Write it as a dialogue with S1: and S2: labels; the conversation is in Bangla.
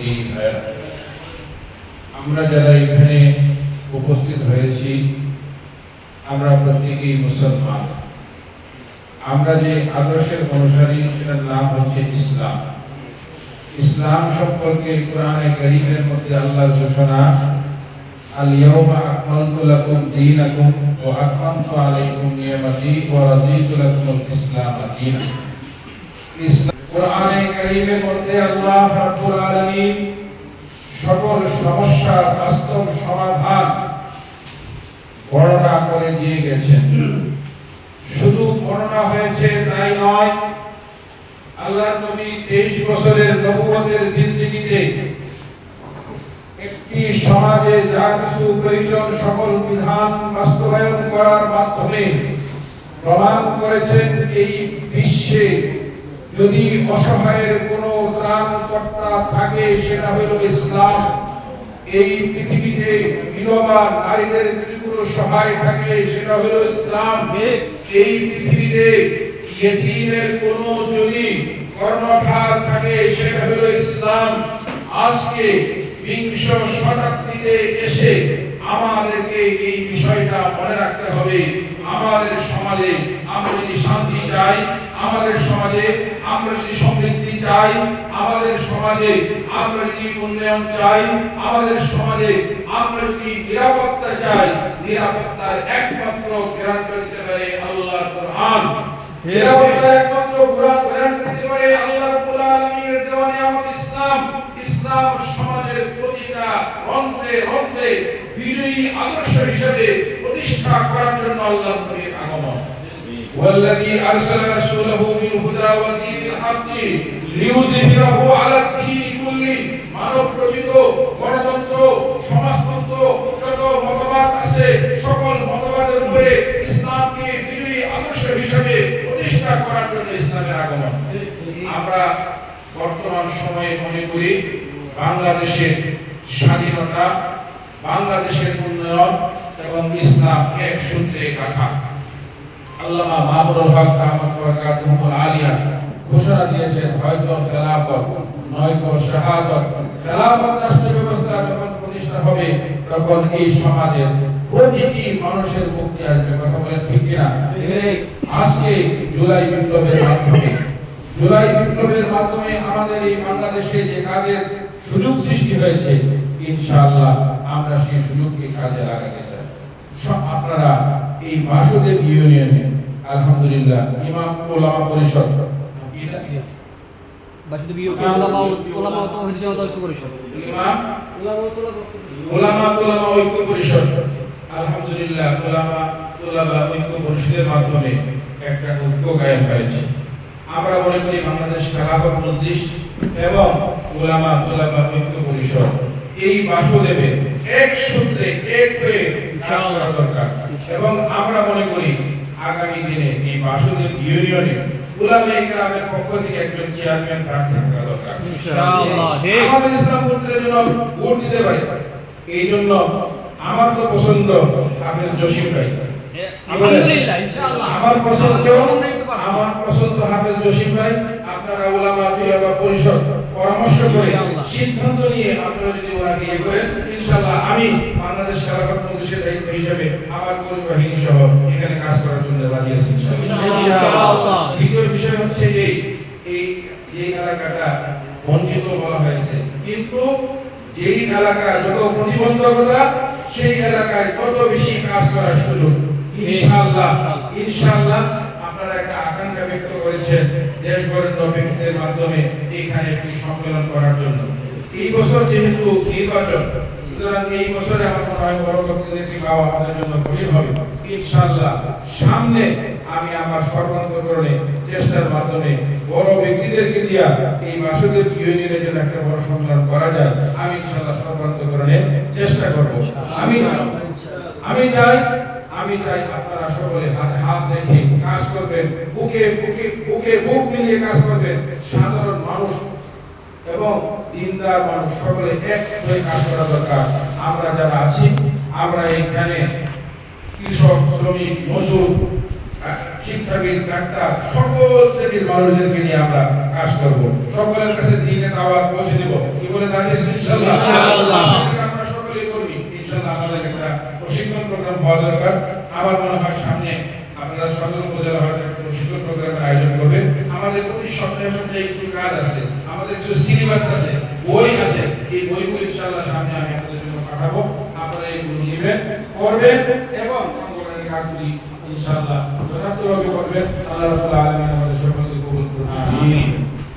S1: দিনী ভাইয়েরা আমরা যারা এখানে উপস্থিত হয়েছি, আমরা প্রত্যেকেই মুসলমান। আমরা যে আদর্শের অনুসারী, সেটার নাম হচ্ছে ইসলাম। ইসলাম সম্পর্কে কোরআনে কারীমের মধ্যে আল্লাহর ঘোষণা আল ইয়াউমা আকমালতু লাকুম দীনাকুম ওয়া আকমামতু আলাইকুম নিয়ামতি ওয়া রাদিতু লাকুমুল ইসলাম দীনা ইসলাম কোরআনে কারীমের মধ্যে আল্লাহ রাব্বুল আলামিন সকল সমস্যার বাস্তব সমাধান বর্ণনা করে দিয়ে গেছেন। শুধু বর্ণনা হয়েছে তাই নয় আল্লাহ নবী তেইশ বছরের নবুয়তের জিন্দগিতে একটি সমাজে যা কিছু প্রয়োজন সকল বিধান বাস্তবায়ন করার মাধ্যমে প্রমাণ করেছেন এই বিশ্বে যদি অসহায়ের কোনো ত্রাণকর্তা থাকে, সেটা হলো ইসলাম। এই পৃথিবীতে বিধবা নারীদের যদি কোনো সহায় থাকে, সেটা হলো ইসলাম। এই পৃথিবীতে ইয়েতিমের কোনো যদি কর্ণধার থাকে, সেটা হলো ইসলাম। আজকে বিংশ শতাব্দীতে এসে আমাদেরকে এই বিষয়টা মনে রাখতে হবে। আমাদের সমাজে আমরা যদি শান্তি চাই আমাদের সমাজে আমরা যদি সমৃদ্ধি চাই আমাদের সমাজে আমরা যদি উন্নয়ন চাই আমাদের সমাজে আমরা যদি নিরাপত্তা চাই নিরাপত্তার একমাত্র গ্যারান্টি দিতে পারে আল্লাহর কোরআন। নিরাপত্তার একমাত্র কোরআন গ্যারান্টি দিতে পারে আল্লাহ রাব্বুল আলামিনের দেওয়া নিয়ামত ইসলাম। ইসলাম সমাজের প্রতিটা রন্ধ্রে রন্ধ্রে বিজয়ী আদর্শ হিসেবে প্রতিষ্ঠা করার জন্য আল্লাহ والذي أرسل رسوله بالهدى ودين الحق ليظهره على الدين كله মানব রচিত গণতন্ত্র সমাজতন্ত্র যত মতবাদ আছে সকল মতবাদের উপরে ইসলামকে বিজয়ী আদর্শ হিসেবে প্রতিষ্ঠা করার জন্য ইসলামের আগমন আমরা বর্তমান সময়ে মনে করি বাংলাদেশের স্বাধীনতা বাংলাদেশের উন্নয়ন এবং ইসলাম এক সূত্রে গাঁথা আল্লামা মামুনুল হক আহমদ বরকাতুহুল আলিয়া ঘোষণা দিয়েছেন, হয়তো খেলাফত নয়তো শাহাদত। খেলাফত রাষ্ট্র ব্যবস্থা যখন প্রতিষ্ঠা হবে, তখন এই সমাজের প্রতিটি মানুষের মুক্তি আসবে। কথা বলেন ঠিক কিনা? আজকে জুলাই বিপ্লবের মাধ্যমে, জুলাই বিপ্লবের মাধ্যমে আমাদের এই বাংলাদেশে যে কাজের সুযোগ সৃষ্টি হয়েছে, ইনশাআল্লাহ আমরা সেই সুযোগকে কাজে লাগাতে চাই। আপনারা এই বাসুদেব ইউনিয়নে আলহামদুলিল্লাহ। ইমাম, ওলামা পরিষদ। তোলামা একটা ঐক্য হয়েছে। আমরা মনে করি বাংলাদেশ এবং ওলামা তোলাবা ঐক্য পরিষদ। এই বাসুদেবে এক সূত্রে এক হয়ে দরকার। এবং আমরা মনে করি আগামী দিনে এই বাসুদেব ইউনিয়নে উলামা ইকরামের পক্ষ থেকে একজন চেয়ারম্যান প্রার্থী থাকা দরকার।
S2: ইনশাআল্লাহ
S1: আমাদের ইসলাম পুত্রের জন্য ভোট দিতে পারে। এই জন্য আমার তো পছন্দ হাফেজ জসিম ভাই।
S2: আলহামদুলিল্লাহ ইনশাআল্লাহ।
S1: আমার পছন্দ আমার পছন্দ হাফেজ জসিম ভাই আপনারা উলামা পরিষদ পরামর্শ করে সিদ্ধান্ত নিয়ে আপনারা যদি ওনাকে ইয়ে করেন ইনশাআল্লাহ আমি বাংলাদেশ খেলাফত মজলিসের দায়িত্ব হিসেবে আমার কর্মী বাহিনী সহ এখানে কাজ করার জন্য রাজি আছি। দ্বিতীয় বিষয় হচ্ছে এই এই যে এলাকাটা বঞ্চিত বলা হয়েছে কিন্তু যেই এলাকার যত প্রতিবন্ধকতা সেই এলাকায় তত বেশি কাজ করার সুযোগ। ইনশাআল্লাহ ইনশাআল্লাহ আপনারা একটা ব্যক্ত করেছেন দেশ বরেণ্য ব্যক্তিদের মাধ্যমে এখানে একটি সম্মেলন করার জন্য। এই বছর যেহেতু নির্বাচন, সুতরাং এই বছরে পাওয়া আমাদের জন্য হবে। সামনে আমি আমার সর্বান্তকরণে চেষ্টার মাধ্যমে বড় ব্যক্তিদেরকে দিয়া এই ইউনিয়নের জন্য একটা বড় সম্মেলন করা যায়। আমি সর্বান্তকরণে চেষ্টা করব। আমি আমি চাই আমি চাই আপনারা সকলে হাতে হাত রেখে কাজ করবেন, বুকে বুকে বুকে বুক মিলিয়ে কাজ করবেন। সাধারণ মানুষ এবং দিনদার মানুষ সকলে এক হয়ে কাজ করা দরকার। আমরা যারা আছি, আমরা এখানে কৃষক, শ্রমিক, মজুর শিক্ষাবিদ, ডাক্তার, সকল শ্রেণির মানুষদেরকে নিয়ে আমরা কাজ করব। সকলের কাছে দিনের দাওয়াত পৌঁছে দেব। কি বলে রাজি আছেন ইনশাআল্লাহ
S2: ইনশাআল্লাহ।
S1: আমরা সকলেই কর্মী ইনশাআল্লাহ আমাদের একটা প্রশিক্ষণ প্রোগ্রাম হওয়া দরকার। আমার মনে হয় সামনে আপনারা সদর উপজেলা হয়তো একটা প্রশিক্ষণ প্রোগ্রামের আয়োজন করবে। আমাদের প্রতি সপ্তাহে সপ্তাহে কিছু কাজ আছে, আমাদের কিছু সিলেবাস আছে, বই আছে। এই বইগুলো ইনশাআল্লাহ সামনে আমি আপনাদের জন্য পাঠাবো। আপনারা এইগুলো নেবেন করবেন এবং সংগঠনের কাজগুলি ইনশাআল্লাহ যথার্থভাবে করবেন। আল্লাহ রাব্বুল আলামিন আমাদের সকলকে কবুল করুন। আমিন।